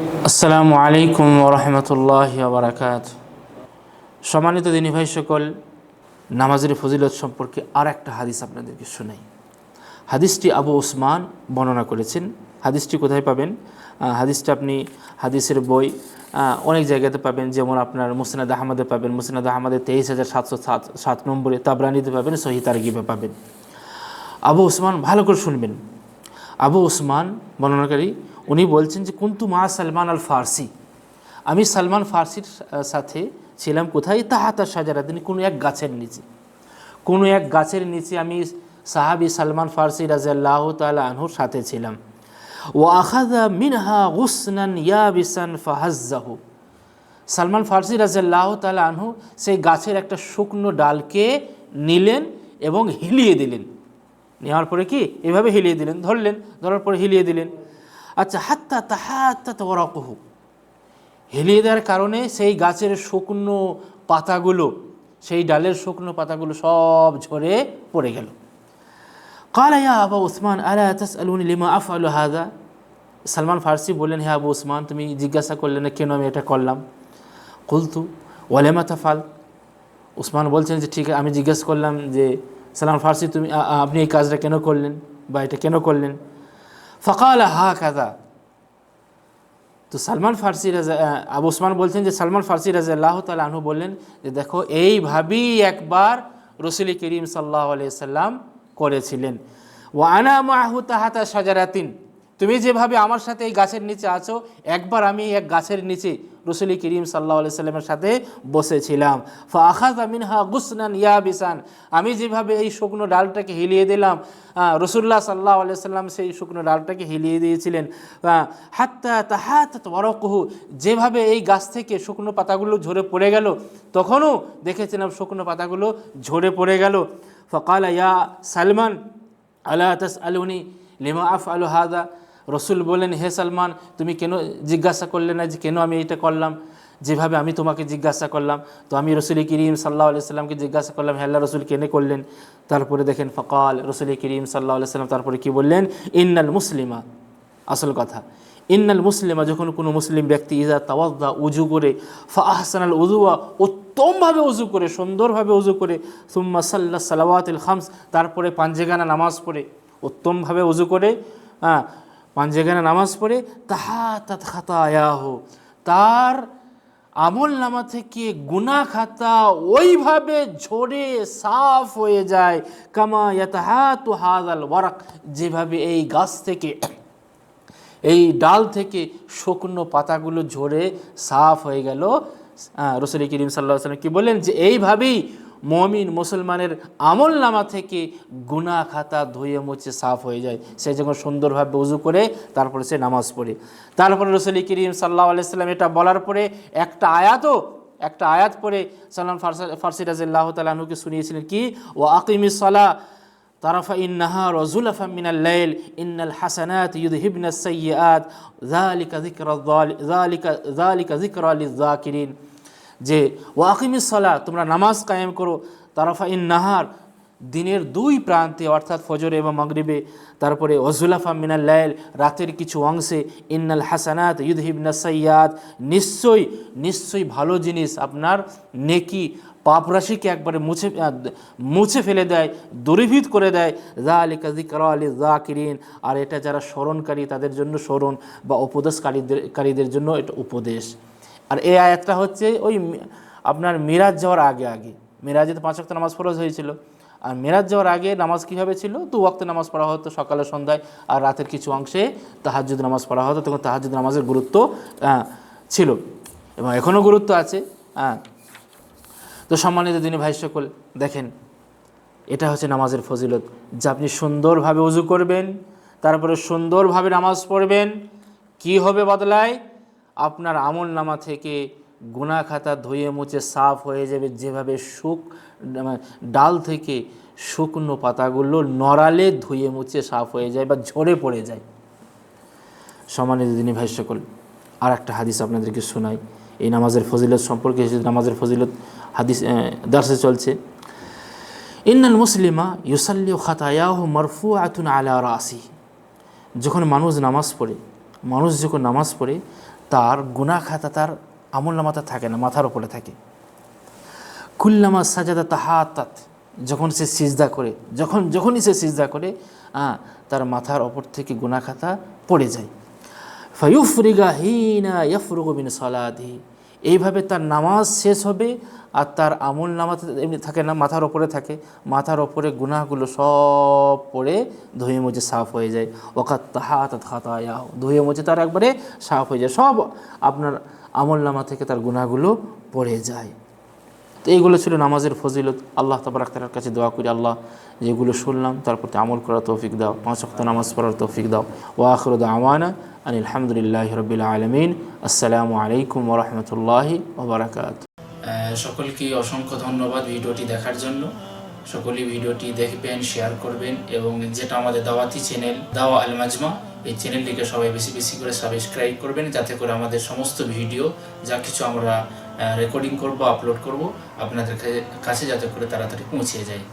আসসালামু আলাইকুম রহমতুল্লাহ বারাকাত সম্মানিত দিনী ভাই সকল, নামাজের ফজিলত সম্পর্কে আর একটা হাদিস আপনাদেরকে শোনাই। হাদিসটি আবু ওসমান বর্ণনা করেছেন। হাদিসটি কোথায় পাবেন? হাদিসটা আপনি হাদিসের বই অনেক জায়গাতে পাবেন। যেমন আপনার মুসনাদ আহমদে পাবেন, মুসনাদ আহমদে তেইশ হাজার সাতশো সাত সাত নম্বরে তাবরানিতে পাবেন সহি তারগিবে পাবেন। আবু ওসমান ভালো করে শুনবেন। আবু ওসমান বর্ণনাকারী উনি বলছেন যে, কুন্তু মা সালমান আল ফার্সি? আমি সালমান ফার্সির সাথে ছিলাম কোথায়? তাহাতা সাজারা তিনি কোনো এক গাছের নিচে। কোনো এক গাছের নিচে আমি সাহাবি সালমান ফার্সি রাজিয়াল্লাহ তালা আনহুর সাথে ছিলাম। ও আখাদা মিনহা গুসনান ইয়াবিসান ফাহাজ্জাহু। সালমান ফার্সি রাজিয়াল্লাহ তালা আনহু সেই গাছের একটা শুকনো ডালকে নিলেন এবং হিলিয়ে দিলেন। নেওয়ার পরে কি? এভাবে হিলিয়ে দিলেন, ধরলেন, ধরার পরে হিলিয়ে দিলেন। আচ্ছা হাত্তা তাহা হাত্তা তরাকহ হেলিয়ে দেওয়ার কারণে সেই গাছের শুকনো পাতাগুলো, সেই ডালের শুকনো পাতাগুলো সব ঝরে পড়ে গেল। কাল, ইয়া আবা ওসমান আলা আতাস আলুন লিমা আফ আলু হাজা সালমান ফার্সি বললেন হ্যাঁ আবু ওসমান তুমি জিজ্ঞাসা করলে না কেন আমি এটা করলাম? কুলতু ওয়ালেমা তাফাল উসমান বলছেন যে, ঠিক, আমি জিজ্ঞাসা করলাম যে, সালমান ফার্সি, তুমি আপনি এই কাজটা কেন করলেন বা এটা কেন করলেন? ফকাল হা কাদা তো সালমান ফার্সি রাজা আবু ওসমান বলছেন যে সালমান ফার্সি রাজা আল্লাহ তাল আনহু বললেন যে দেখো এইভাবেই একবার রসুল করিম সাল্লাহ সাল্লাম করেছিলেন। ও আনা মাহু তাহাতা সাজারাতিন তুমি যেভাবে আমার সাথে এই গাছের নিচে আছো, একবার আমি এক গাছের নিচে রসুলি করিম সাল্লাহ সাল্লামের সাথে বসেছিলাম। ফা আখাজ মিনহা গুসনান ইয়া বিসান আমি যেভাবে এই শুকনো ডালটাকে হিলিয়ে দিলাম রসুল্লাহ সাল্লাহ সাল্লাম সেই শুকনো ডালটাকে হিলিয়ে দিয়েছিলেন। হাত্তা তাহাত ওরকহু যেভাবে এই গাছ থেকে শুকনো পাতাগুলো ঝরে পড়ে গেল, তখনও দেখেছিলাম শুকনো পাতাগুলো ঝরে পড়ে গেল। ফকাল ইয়া সালমান, আলা তাস আলুনি লিমা আফ আলু হাদা রসুল বলেন হে সালমান, তুমি কেন জিজ্ঞাসা করলে না যে কেন আমি এটা করলাম? যেভাবে আমি তোমাকে জিজ্ঞাসা করলাম, তো আমি রসুল করিম সাল্লাহ সাল্লামকে জিজ্ঞাসা করলাম, হে আল্লাহ, রসুল কেনে করলেন? তারপরে দেখেন, ফকাল রসুল করিম সাল্লাহ সাল্লাম তারপরে কি বললেন? ইন্নাল মুসলিমা আসল কথা। ইন্নাল মুসলিমা যখন কোনো মুসলিম ব্যক্তি ইজা তাওয়াদ্দা উজু করে ফা আহসানাল উজুয়া উত্তমভাবে উজু করে, সুন্দরভাবে উজু করে, সুম্মা সাল্লা সালাওয়াতিল খামস, তারপরে পাঞ্জেগানা নামাজ পড়ে, উত্তমভাবে উজু করে হ্যাঁ পাঞ্জেগানা নামাজ পড়ে, তাহা তাত খাতা আয়াহ তার আমল নামা থেকে গুনা খাতা ওইভাবে ঝরে সাফ হয়ে যায়। কামা ইয়াতাহা ইয়াতাহাতু হাদাল ওয়ারাক, যেভাবে এই গাছ থেকে, এই ডাল থেকে শুকনো পাতাগুলো ঝরে সাফ হয়ে গেল। রসুল করিম সাল্লাহ সাল্লাম কি বললেন যে, এইভাবেই মমিন মুসলমানের আমল নামা থেকে গুণা খাতা ধুয়ে মুছে সাফ হয়ে যায়। সে যখন সুন্দরভাবে উজু করে, তারপরে সে নামাজ পড়ে। তারপরে রসলি করিম সাল্লাহ আলাইসাল্লাম এটা বলার পরে একটা আয়াতও, একটা আয়াত পরে সাল্লাম ফার্সি রাজিল্লাহ তালুকে শুনিয়েছিলেন কি? ও আকিমিসলা তারফা ইন্নাহা রজুলাফা মিনাল ইন্নাল হাসানাত ইউদহিবনা সাইয়াত যালিকা যিকরা যালিকা যালিকা যিকরা লিযাকিরিন যে ওয়াকিমিস সালা তোমরা নামাজ কায়েম করো। তারফা ইন নাহার, দিনের দুই প্রান্তে, অর্থাৎ ফজর এবং মগরিবে। তারপরে ওজুলাফা মিনাল লাইল, রাতের কিছু অংশে, ইন্নাল হাসানাত ইউদহিবনা সৈয়াদ নিশ্চয়ই নিশ্চয়ই ভালো জিনিস আপনার নেকি পাপ রাশিকে একবারে মুছে মুছে ফেলে দেয়, দূরীভূত করে দেয়। জা আলিকা জিকর আলী জা কিরিন আর এটা যারা স্মরণকারী, তাদের জন্য স্মরণ বা উপদেশকারীদের, কারীদের জন্য এটা উপদেশ। আর এই আয়াতটা হচ্ছে ওই আপনার মিরাজ যাওয়ার আগে আগে। মিরাজে তো পাঁচ ওয়াক্ত নামাজ ফরজ হয়েছিল। আর মিরাজ যাওয়ার আগে নামাজ কীভাবে ছিল? দু ওয়াক্ত নামাজ পড়া হতো সকালে, সন্ধ্যায় আর রাতের কিছু অংশে তাহাজুদ নামাজ পড়া হতো, তখন তাহাজুদ নামাজের গুরুত্ব ছিল এবং এখনও গুরুত্ব আছে হ্যাঁ তো সম্মানিত দিনী ভাই সকল, দেখেন, এটা হচ্ছে নামাজের ফজিলত। যে আপনি সুন্দরভাবে উজু করবেন, তারপরে সুন্দরভাবে নামাজ পড়বেন, কি হবে বদলায়? আপনার আমল নামা থেকে গুনা খাতা ধুয়ে মুছে সাফ হয়ে যাবে যেভাবে শুক ডাল থেকে শুকনো পাতাগুলো নড়ালে ধুয়ে মুছে সাফ হয়ে যায় বা ঝরে পড়ে যায়। সম্মানিত দিনী ভাই সকল আর একটা হাদিস আপনাদেরকে শোনাই। এই নামাজের ফজিলত সম্পর্কে নামাজের ফজিলত হাদিস দার্সে চলছে। ইন্নাল মুসলিমা ইউসাল্লি খাতায়াহ মরফু আতুন আলা রাসি যখন মানুষ নামাজ পড়ে, মানুষ যখন নামাজ পড়ে তার গুনা খাতা তার আমল নামাতে থাকে না, মাথার উপরে থাকে। কুল্লামা সাজাদা তাহাত যখন সে সিজদা করে, যখন, যখনই সে সিজদা করে তার মাথার ওপর থেকে গুনা খাতা পড়ে যায়। ফাইফরিগা হিনা ইয়ফরুগিন সলাধি এইভাবে তার নামাজ শেষ হবে আর তার আমল নামাতে এমনি থাকে না, মাথার ওপরে থাকে। মাথার ওপরে গুনাগুলো সব পড়ে ধুয়ে মুছে সাফ হয়ে যায়। ওকাত তাহাত খাতায়াও ধুয়ে মুছে তার একবারে সাফ হয়ে যায়। সব আপনার আমল নামা থেকে তার গুনাহগুলো পড়ে যায়। তো এইগুলো ছিল নামাজের ফজিলত। আল্লাহ তাবার আখতারের কাছে দোয়া করি, আল্লাহ যেগুলো শুনলাম, তার প্রতি আমল করার তৌফিক দাও, পাঁচ অক্ত নামাজ পড়ার তৌফিক দাও। ও আখরদ আমানা আন আলহামদুলিল্লাহ রবিল আলমিন। আসসালামু আলাইকুম ওরহমতুল্লাহি ওবরাকাত সকলকে অসংখ্য ধন্যবাদ ভিডিওটি দেখার জন্য। সকলেই ভিডিওটি দেখবেন, শেয়ার করবেন এবং যেটা আমাদের দাওয়াতি চ্যানেল দাওয়া আল মাজমা, এই চ্যানেলটিকে সবাই বেশি বেশি করে সাবস্ক্রাইব করবেন, যাতে করে আমাদের সমস্ত ভিডিও, যা কিছু আমরা রেকর্ডিং করব আপলোড করব আপনাদের কাছে যাতে করে তাড়াতাড়ি পৌঁছে যায়।